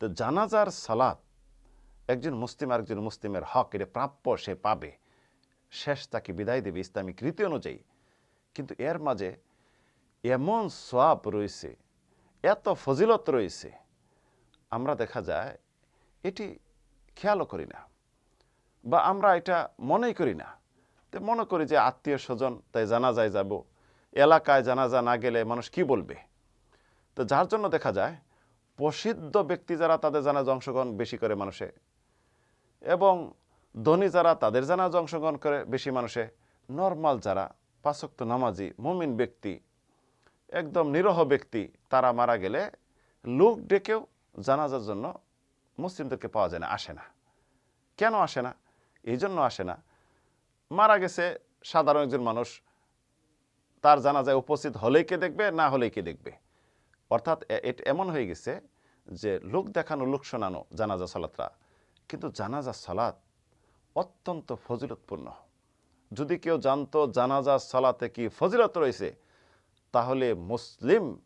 তো জানাজার সালাত একজন মুসলিম আরেকজন মুসলিমের হক, এটা প্রাপ্য সে পাবে। শেষ তাকে বিদায় দেবে ইসলামিক রীতি অনুযায়ী। কিন্তু এর মাঝে এমন সোয়াব রয়েছে, এত ফজিলত রয়েছে, আমরা দেখা যায় এটি খেয়ালও করি না বা আমরা এটা মনেই করি না। তো মনে করি যে আত্মীয় স্বজন, তাই জানাজায় যাব, এলাকায় জানাজা না গেলে মানুষ কি বলবে? তো যার জন্য দেখা যায় প্রসিদ্ধ ব্যক্তি যারা, তাদের জানাজা অংশগ্রহণ বেশি করে মানুষে। এবং ধনী যারা, তাদের জানাজা অংশগ্রহণ করে বেশি মানুষে। নর্মাল যারা পাঁচক্ত নামাজি, মুমিন ব্যক্তি, একদম নিরহ ব্যক্তি, তারা মারা গেলে লোক ডেকেও জানাজার জন্য মুসলিমদেরকে পাওয়া যায় না, আসে না। কেন আসে না? এই জন্য আসে না। মারা গেছে সাধারণ একজন মানুষ, তার জানাজায় উপস্থিত হলেই কে দেখবে, না হলেই কে দেখবে? অর্থাৎ এমন হয়ে গেছে যে লোক দেখানো, লোক শোনানো, জানাজা, সালাতরা। কিন্তু জানাজা, সালাত অত্যন্ত ফজিলতপূর্ণ। যদি কেউ জানতো জানাজা, সালাতে কি ফজিলত রয়েছে, তাহলে মুসলিম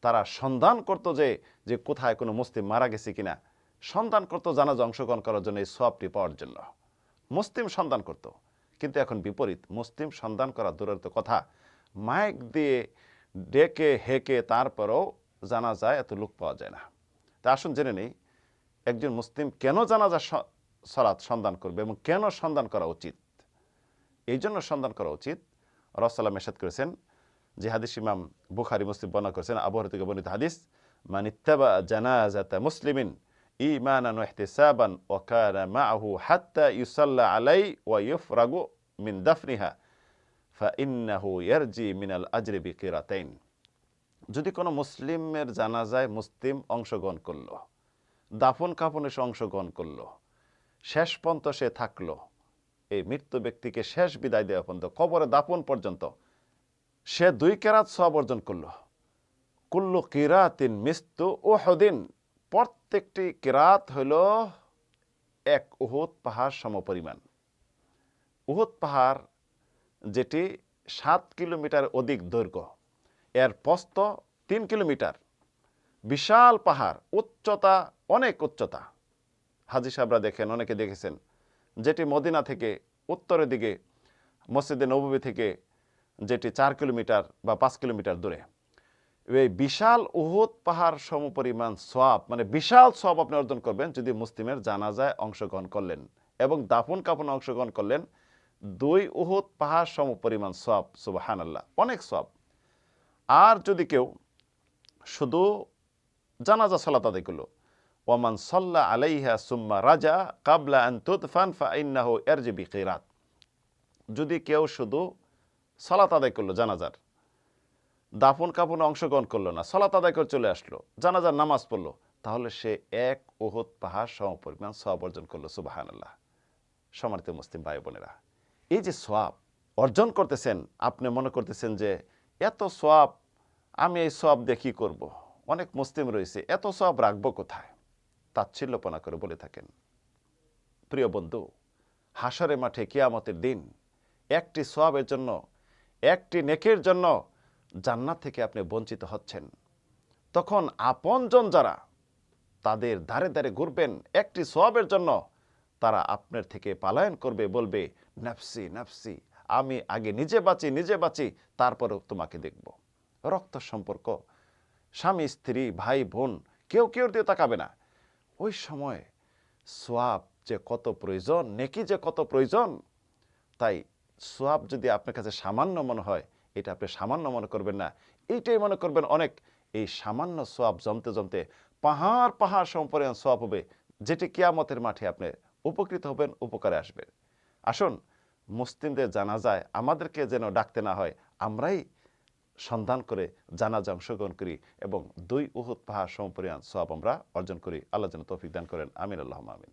তারা সন্ধান করত যে যে কোথায় কোনো মুসলিম মারা গেছে কিনা। সন্ধান করত জানাজা অংশগ্রহণ করার জন্য এই সবটি পাওয়ার জন্য। মুসলিম সন্ধান করত। কিন্তু এখন বিপরীত, মুসলিম সন্ধান করা দূরের কথা। মাইক দিয়ে ডেকে, হেকে তারপরেও জানা যায় এত লোক পাওয়া যায় না। তা আসুন জেনে নেই, একজন মুসলিম কেন জানাজা স- সলাৎ সন্ধান করবে এবং কেন সন্ধান করা উচিত? এই জন্য সন্ধান করা উচিত। রসাল্লাম মেসাদ করেছেন যে হাদিস ইমাম বুখারি, মুসলিম বর্ণনা করেছেন আবহাওয়া থেকে বর্ণিত হাদিস, মান ইত্তাবা জানাজাতা মুসলিমিন ঈমানান ওয়া ইহতিসাবান ওয়া কানা মাআহু হাত্তা ইউসাল্লা আলাই ওয়া ইউফরাগু মিন দাফনিহা ফাইন্নাহু ইয়ারজি মিনাল আজরি বিকিরাতাইন। যদি কোনো মুসলিমের জানাজায় মুসলিম অংশগ্রহণ করল, দাফন কাফনে সে অংশগ্রহণ করল, শেষ পর্যন্ত সে থাকল, এই মৃত্যু ব্যক্তিকে শেষ বিদায় দেওয়া পর্যন্ত, কবরে দাফন পর্যন্ত, সে দুই কেরাত সব অর্জন করল। কুল্লু কিরাতিন মিস্তু হদিন প্রত্যেকটি কিরাত হইল এক উহুদ পাহাড় সমপরিমাণ। উহুদ পাহাড় যেটি সাত কিলোমিটার অধিক দৈর্ঘ্য। এর প্রস্থ তিন কিলোমিটার। বিশাল পাহাড়, উচ্চতা, অনেক উচ্চতা। হাজি সাহেবরা দেখেন, অনেকে দেখেছেন, যেটি মদিনা থেকে উত্তরের দিকে, মসজিদে নবী থেকে যেটি চার কিলোমিটার বা পাঁচ কিলোমিটার দূরে। এই বিশাল উহুদ পাহাড় সমপরিমাণ সোয়াব মানে বিশাল সোয়াব আপনি অর্জন করবেন যদি মুসলিমের জানাজায় অংশগ্রহণ করলেন এবং দাফন কাফনে অংশগ্রহণ করলেন, দুই উহুদ পাহাড় সমপরিমাণ সোয়াব সুবাহান আল্লাহ অনেক সোয়াব। আর যদি কেউ শুধু জানাজা সালাত আদায় করল ওমান সাল্লা আলাইহা সুম্মা রাজা কাবলা আন তুদফান ফাইন্নাহু এরজিবি কিরাত যদি কেউ শুধু সালাত আদায় করল জানাজার, দাফন কাপনে অংশগ্রহণ করল না, সালাত আদায় করে চলে আসলো, জানাজার নামাজ পড়ল, তাহলে সে এক ওহদ পাহাড় সমপরিমাণ সব অর্জন করল সুবাহান আল্লাহ সমানিত মুসলিম ভাই বোনেরা, এই যে সোয়াব অর্জন করতেছেন, আপনি মনে করতেছেন যে এত সোয়াব আমি এই সব দেখি করব। অনেক মুসলিম রয়েছে। এত সব রাখব কোথায়? তাচ্ছিল্যপনা করে বলে থাকেন। প্রিয় বন্ধু হাসরে মাঠে কিয়ামতের দিন একটি সোয়াবের জন্য, একটি নেকের জন্য জান্নাত থেকে আপনি বঞ্চিত হচ্ছেন। তখন আপনজন যারা তাদের ধারে ধারে ঘুরবেন, একটি সোয়াবের জন্য তারা আপনার থেকে পালায়ন করবে, বলবে, নাফসি নাফসি, আমি আগে নিজে বাঁচি নিজে বাঁচি, তারপরেও তোমাকে দেখব। রক্ত সম্পর্ক। স্বামী, স্ত্রী, ভাই, বোন, কেউ কেউ দিয়ে তাকাবে না। ওই সময় সোয়াব যে কত প্রয়োজন, নেকি যে কত প্রয়োজন, তাই সোয়াব যদি আপনার কাছে সামান্য মনে হয়, এটা আপনি সামান্য মনে করবেন না। এইটাই মনে করবেন অনেক, এই সামান্য সোয়াব জমতে জমতে পাহাড় পাহাড় সম্পর্কে সোয়াব হবে, যেটি কিয়ামতের মাঠে আপনি উপকৃত হবেন, উপকারে আসবেন আসুন, মুসলিমদের জানা যায় আমাদেরকে যেন ডাকতে না হয়, আমরাই সন্ধান করে জানাজা অংশগ্রহণ করি এবং দুই উহুদ পাহাড় সমপরিমাণ সব আমরা অর্জন করি। আল্লাহ যেন তৌফিক দান করেন। আমিন আল্লাহ আমিন।